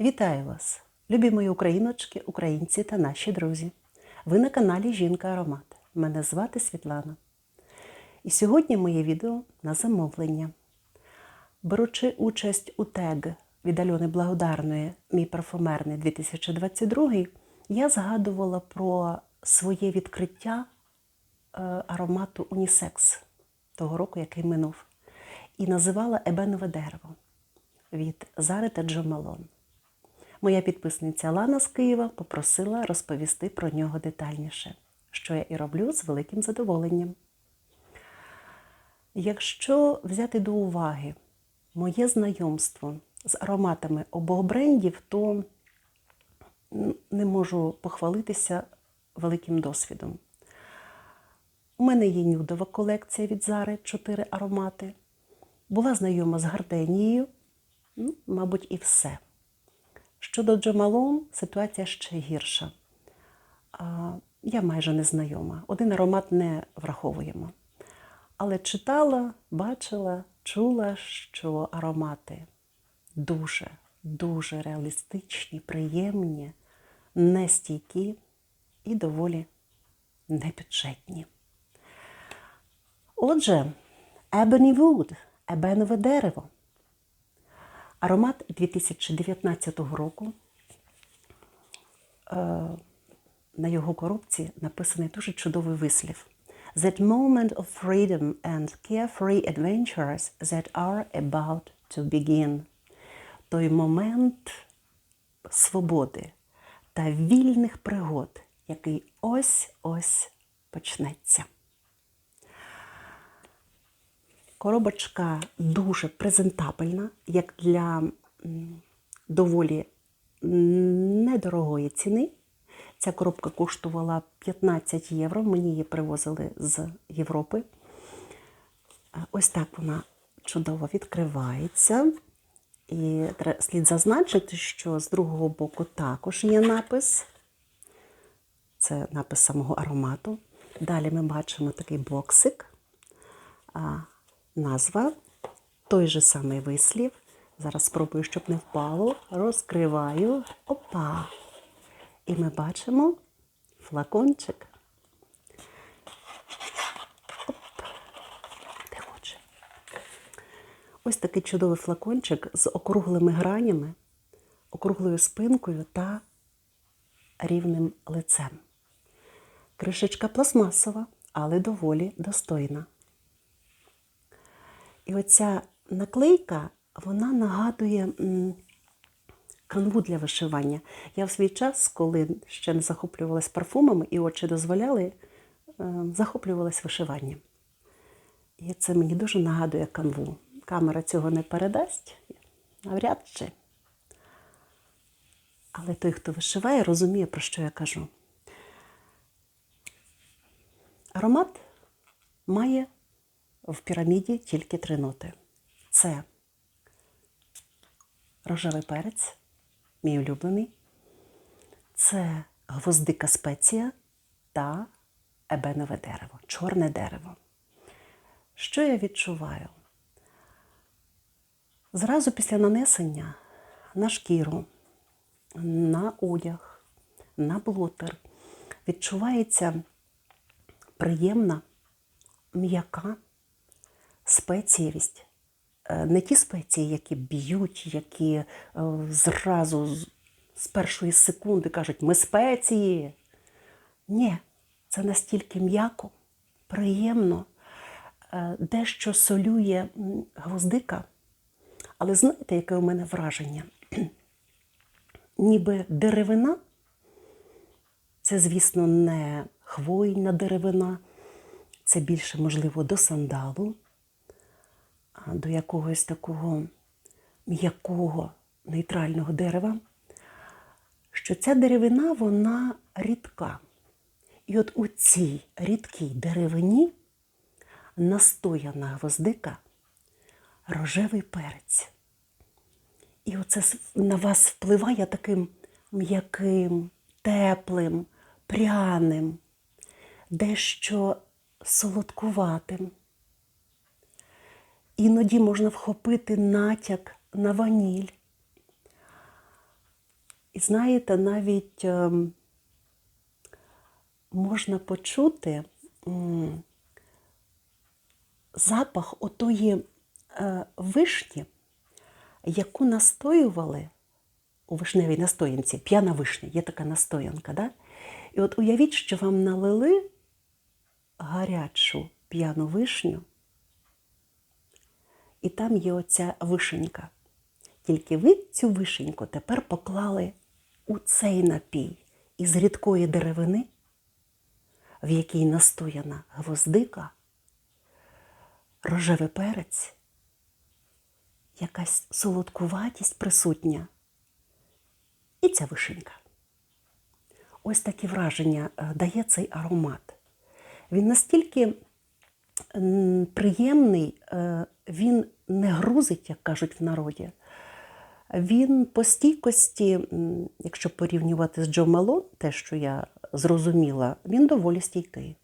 Вітаю вас, любі мої україночки, українці та наші друзі. Ви на каналі Жінка Аромат. Мене звати Світлана. І сьогодні моє відео на замовлення. Беручи участь у тег від Альони Благодарної Мій парфумерний 2022, я згадувала про своє відкриття е, аромату Унісекс того року, який минув, і називала Ебенове дерево від Зари та Джо Малон. Моя підписниця Лана з Києва попросила розповісти про нього детальніше, що я і роблю з великим задоволенням. Якщо взяти до уваги моє знайомство з ароматами обох брендів, то не можу похвалитися великим досвідом. У мене є нюдова колекція від Зари 4 аромати. Була знайома з гарденією, ну, мабуть, і все. Щодо Джамалон, ситуація ще гірша. Я майже не знайома. Один аромат не враховуємо. Але читала, бачила, чула, що аромати дуже, дуже реалістичні, приємні, нестійкі і доволі небюджетні. Отже, Ebony Wood – ебенове дерево. Аромат 2019 року. Е, На його коробці написаний дуже чудовий вислів. That moment of freedom and carefree adventures that are about to begin. Той момент свободи та вільних пригод, який ось-ось почнеться. Коробочка дуже презентабельна, як для доволі недорогої ціни. Ця коробка коштувала 15 євро. Мені її привозили з Європи. Ось так вона чудово відкривається. І слід зазначити, що з другого боку також є напис. Це напис самого аромату. Далі ми бачимо такий боксик. Назва, той же самий вислів. Зараз спробую, щоб не впало. Розкриваю. Опа! І ми бачимо флакончик. Оп. Де хоче. Ось такий чудовий флакончик з округлими гранями, округлою спинкою та рівним лицем. Кришечка пластмасова, але доволі достойна. І оця наклейка, вона нагадує канву для вишивання. Я в свій час, коли ще не захоплювалась парфумами і очі дозволяли, е, захоплювалась вишиванням. І це мені дуже нагадує канву. Камера цього не передасть, навряд чи. Але той, хто вишиває, розуміє, про що я кажу. Аромат має в піраміді тільки три ноти. Це рожевий перець, мій улюблений, це гвоздика спеція та ебенове дерево, чорне дерево. Що я відчуваю? Зразу після нанесення на шкіру, на одяг, на блотер відчувається приємна, м'яка спецієвість. Е, Не ті спеції, які б'ють, які е, зразу з- першої секунди кажуть, ми спеції. Ні, це настільки м'яко, приємно, е, дещо солює гвоздика. Але знаєте, яке у мене враження? Ніби деревина, це, звісно, не хвойна деревина, це більше, можливо, до сандалу, до якогось такого м'якого нейтрального дерева, що ця деревина, вона рідка. І от у цій рідкій деревині настояна гвоздика, рожевий перець. І оце на вас впливає таким м'яким, теплим, пряним, дещо солодкуватим. Іноді можна вхопити натяк на ваніль. І знаєте, навіть ем, можна почути запах отої е, вишні, яку настоювали у вишневій настоянці, п'яна вишня, є така настоянка. Да? І от уявіть, що вам налили гарячу п'яну вишню, і там є оця вишенька. Тільки ви цю вишеньку тепер поклали у цей напій із рідкої деревини, в якій настояна гвоздика, рожевий перець, якась солодкуватість присутня. І ця вишенька. Ось такі враження е, дає цей аромат. Він настільки приємний, е, він не грузить, як кажуть в народі. Він по стійкості, якщо порівнювати з Джо Мелон, те, що я зрозуміла, він доволі стійкий.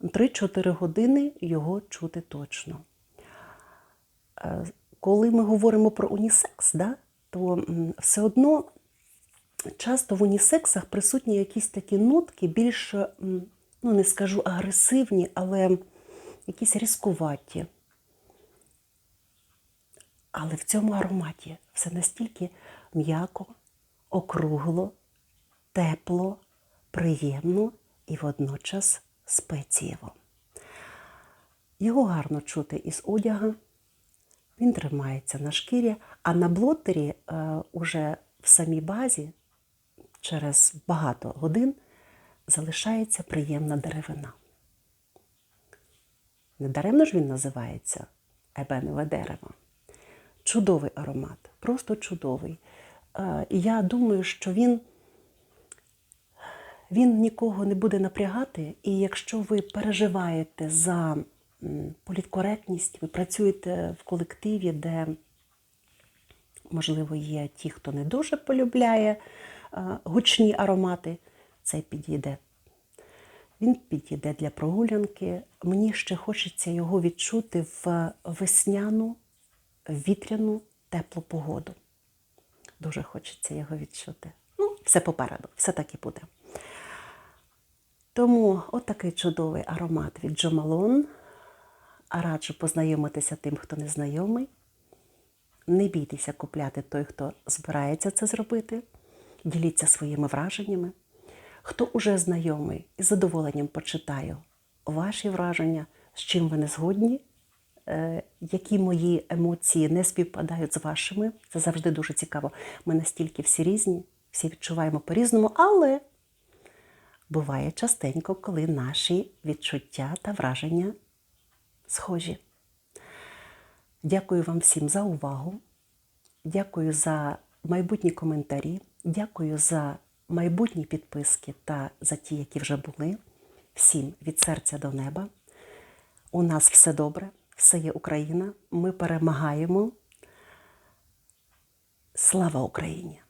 3-4 години його чути точно. Е, Коли ми говоримо про унісекс, да, то все одно часто в унісексах присутні якісь такі нотки, більш, ну не скажу агресивні, але якісь різкуваті. Але в цьому ароматі все настільки м'яко, округло, тепло, приємно і водночас спецієво. Його гарно чути із одяга, він тримається на шкірі, а на блотері е, уже в самій базі через багато годин залишається приємна деревина. Недаремно ж він називається ебенове дерево. Чудовий аромат, просто чудовий. І я думаю, що він, він нікого не буде напрягати, і якщо ви переживаєте за політкоректність, ви працюєте в колективі, де, можливо, є ті, хто не дуже полюбляє гучні аромати, цей підійде. Він підійде для прогулянки. Мені ще хочеться його відчути в весняну, вітряну, теплу погоду. Дуже хочеться його відчути. Ну, все попереду, все так і буде. Тому отакий чудовий аромат від Джо Малон. Раджу познайомитися тим, хто не знайомий. Не бійтеся купляти той, хто збирається це зробити. Діліться своїми враженнями. Хто уже знайомий, із задоволенням почитаю ваші враження, з чим ви не згодні, які мої емоції не співпадають з вашими. Це завжди дуже цікаво. Ми настільки всі різні, всі відчуваємо по-різному, але буває частенько, коли наші відчуття та враження схожі. Дякую вам всім за увагу. Дякую за майбутні коментарі. Дякую за майбутні підписки та за ті, які вже були. Всім від серця до неба. У нас все добре, все є Україна. Ми перемагаємо. Слава Україні!